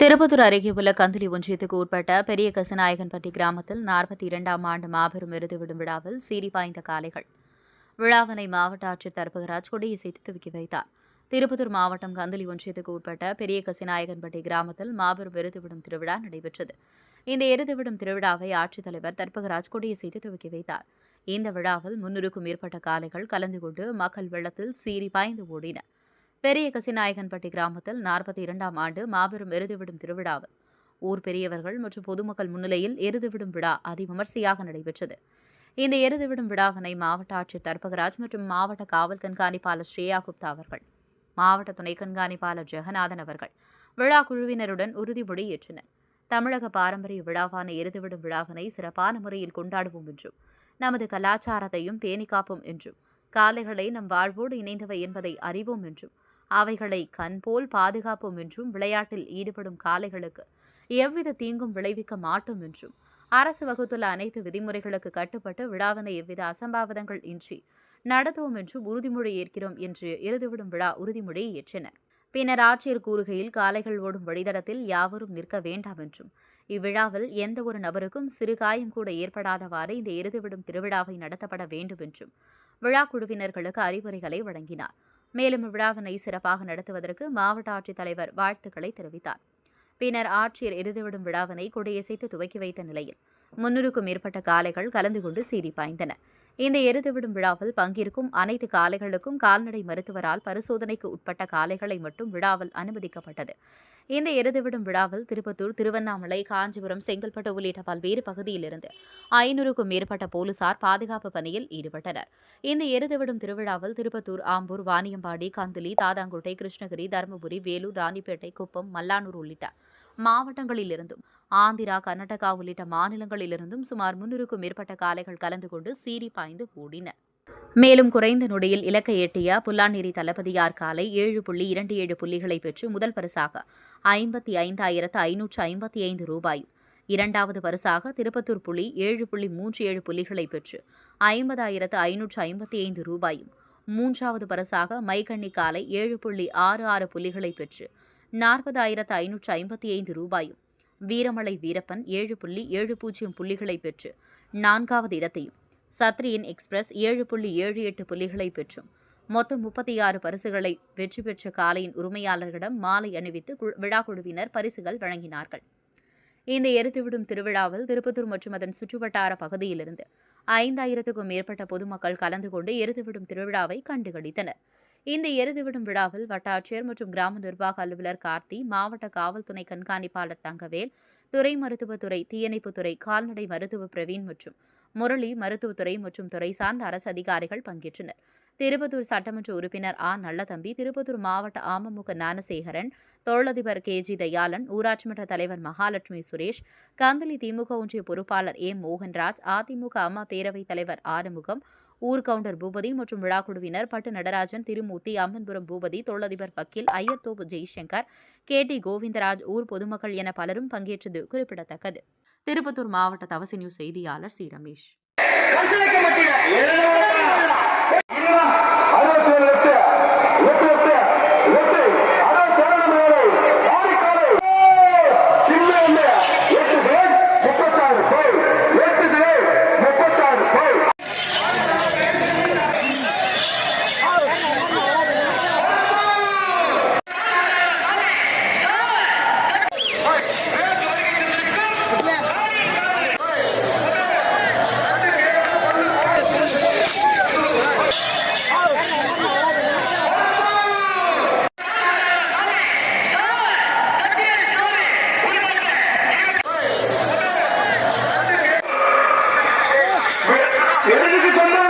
திருப்பத்தூர் அருகே உள்ள கந்துலி ஒன்றியத்துக்கு உட்பட்ட பெரிய கசநாயகன்பட்டி கிராமத்தில் நாற்பத்தி இரண்டாம் ஆண்டு மாபெரும் விருது விடும் விழாவில் சீரி பாய்ந்த காளைகள். விழாவினை மாவட்ட ஆட்சியர் தர்பகராஜ் கொடியசைத்து துவக்கி வைத்தார். திருப்பத்தூர் மாவட்டம் கந்திலி ஒன்றியத்துக்கு உட்பட்ட பெரிய கசிநாயகன்பட்டி கிராமத்தில் மாபெரும் விருது விடும் திருவிழா நடைபெற்றது. இந்த எருது விடும் திருவிழாவை ஆட்சித்தலைவர் தர்பகராஜ் கொடியசைத்து துவக்கி வைத்தார். இந்த விழாவில் முன்னூறுக்கும் மேற்பட்ட காளைகள் கலந்து கொண்டு மக்கள் வெள்ளத்தில் சீறி பாய்ந்து ஓடின. பெரிய கசிநாயகன்பட்டி கிராமத்தில் நாற்பத்தி இரண்டாம் ஆண்டு மாபெரும் எருதுவிடும் திருவிழாவில் ஊர் பெரியவர்கள் மற்றும் பொதுமக்கள் முன்னிலையில் எருதுவிடும் விழா அதிவிமர்சையாக நடைபெற்றது. இந்த எருதுவிடும் விழாவினை மாவட்ட ஆட்சியர் தர்பகராஜ் மற்றும் மாவட்ட காவல் கண்காணிப்பாளர் ஸ்ரேயா குப்தா அவர்கள் மாவட்ட துணை கண்காணிப்பாளர் ஜெகநாதன் அவர்கள் விழா குழுவினருடன் உறுதிமொழி ஏற்றனர். தமிழக பாரம்பரிய விழாவான எருதுவிடும் விழாவினை சிறப்பான முறையில் கொண்டாடுவோம் என்றும் நமது கலாச்சாரத்தையும் பேணி காப்போம் என்றும் காலைகளை நம் வாழ்வோடு இணைந்தவை என்பதை அறிவோம் என்றும் அவைகளை கண்போல் பாதுகாப்போம் என்றும் விளையாட்டில் ஈடுபடும் காளைகளுக்கு எவ்வித தீங்கும் விளைவிக்க மாட்டோம் என்றும் அரசு வகுத்துள்ள அனைத்து விதிமுறைகளுக்கு கட்டுப்பட்டு விழாவினை எவ்வித அசம்பாவிதங்கள் இன்றி நடத்துவோம் என்று உறுதிமொழி ஏற்கிறோம் என்று இறுதிவிடும் விழா உறுதிமொழியை ஏற்றனர். பின்னர் ஆட்சியர் கூறுகையில் காளைகள் ஓடும் வழித்தடத்தில் யாவரும் நிற்க வேண்டாம் என்றும் இவ்விழாவில் எந்த ஒரு நபருக்கும் சிறு காயம் கூட ஏற்படாதவாறு இந்த இறுதிவிடும் திருவிழாவை நடத்தப்பட வேண்டும் என்றும் விழா குழுவினர்களுக்கு அறிவுரைகளை வழங்கினார். மேலும் இவ்விழாவினை சிறப்பாக நடத்துவதற்கு மாவட்ட ஆட்சித்தலைவர் வாழ்த்துக்களை தெரிவித்தார். பின்னர் ஆட்சியர் எருதுவிடும் விழாவினை கொடியசைத்து துவக்கி வைத்த நிலையில் முன்னூறுக்கும் மேற்பட்ட காளைகள் கலந்து கொண்டு சீறி பாய்ந்தன. இந்த எருதுவிடும் விழாவில் பங்கேற்கும் அனைத்து காளைகளுக்கும் கால்நடை மருத்துவரால் பரிசோதனைக்கு உட்பட்ட காளைகளை மட்டும் விழாவில் அனுமதிக்கப்பட்டது. இந்த எருதுவிடும் விழாவில் திருப்பத்தூர் திருவண்ணாமலை காஞ்சிபுரம் செங்கல்பட்டு உள்ளிட்ட பல்வேறு பகுதியிலிருந்து ஐநூறுக்கும் மேற்பட்ட போலீசார் பாதுகாப்பு பணியில் ஈடுபட்டனர். இந்த எருதுவிடும் திருவிழாவில் திருப்பத்தூர் ஆம்பூர் வாணியம்பாடி கந்திலி தாதாங்குட்டை கிருஷ்ணகிரி தருமபுரி வேலூர் ராணிப்பேட்டை குப்பம் மல்லானூர் உள்ளிட்ட மாவட்டங்களிலிருந்தும் ஆந்திரா கர்நாடகா உள்ளிட்ட மாநிலங்களிலிருந்தும் சுமார் முன்னூறுக்கும் மேற்பட்ட காளைகள் கலந்து கொண்டு சீறி பாய்ந்து ஓடின. மேலும் குறைந்த நொடியில் இலக்கை எட்டிய புல்லாநேரி தளபதியார் காலை ஏழு புள்ளி இரண்டு ஏழு புள்ளிகளை பெற்று முதல் பரிசாக ஐம்பத்தி ஐந்தாயிரத்து ஐநூற்று ஐம்பத்தி ஐந்து ரூபாயும் இரண்டாவது பரிசாக திருப்பத்தூர் புள்ளி ஏழு புள்ளி மூன்று ஏழு புள்ளிகளை பெற்று ஐம்பதாயிரத்து ஐநூற்று ஐம்பத்தி ஐந்து ரூபாயும் மூன்றாவது பரிசாக மைக்கண்ணி காலை ஏழு புள்ளி ஆறு ஆறு புள்ளிகளை பெற்று நாற்பதாயிரத்து ஐநூற்று ஐம்பத்தி ஐந்து ரூபாயும். வீரமலை வீரப்பன் ஏழு புள்ளி ஏழு பூஜ்ஜியம் புள்ளிகளை பெற்று நான்காவது இடத்தையும். சத்ரியன் எக்ஸ்பிரஸ் ஏழு புள்ளி ஏழு எட்டு புள்ளிகளை பெற்றும். மொத்தம் முப்பத்தி ஆறு பரிசுகளை வெற்றி பெற்ற காலையின் உரிமையாளர்களிடம் மாலை அணிவித்து கு- விழா குழுவினர் பரிசுகள் வழங்கினார்கள். இந்த எரித்துவிடும் திருவிழாவில் திருப்பத்தூர் மற்றும் அதன் சுற்றுவட்டார பகுதியிலிருந்து ஐந்தாயிரத்துக்கும் மேற்பட்ட பொதுமக்கள் கலந்து கொண்டு எரித்துவிடும் திருவிழாவை கண்டுகளித்தனர். இந்த எருதுவிடும் விழாவில் வட்டாட்சியர் மற்றும் கிராம நிர்வாக அலுவலர் கார்த்தி மாவட்ட காவல்துணை கண்காணிப்பாளர் தங்கவேல் துறை மருத்துவத்துறை தீயணைப்புத்துறை கால்நடை மருத்துவ பிரவீன் மற்றும் முரளி மருத்துவத்துறை மற்றும் துறை சார்ந்த அரசு அதிகாரிகள் பங்கேற்றனர். திருப்பத்தூர் சட்டமன்ற உறுப்பினர் ஆ. நல்லதம்பி திருப்பத்தூர் மாவட்ட அமமுக ஞானசேகரன் தொழிலதிபர் கே. ஜி. தயாளன் ஊராட்சி மன்ற தலைவர் மகாலட்சுமி சுரேஷ் கந்தளி திமுக ஒன்றிய பொறுப்பாளர் ஏ. மோகன்ராஜ் அதிமுக அம்மா பேரவைத் தலைவர் ஆறுமுகம் ஊர் கவுண்டர் பூபதி மற்றும் விழாக்குழுவினர் பட்டு நடராஜன் திருமூர்த்தி அம்மன்புரம் பூபதி தொழிலதிபர் வக்கீல் ஐயர்தோப்பு ஜெய்சங்கர் கே டி கோவிந்தராஜ் ஊர் பொதுமக்கள் என பலரும் பங்கேற்றது குறிப்பிடத்தக்கது. திருப்பத்தூர் மாவட்ட தவசி நியூஸ் செய்தியாளர் சி. ரமேஷ். எதுக்கு சொன்னா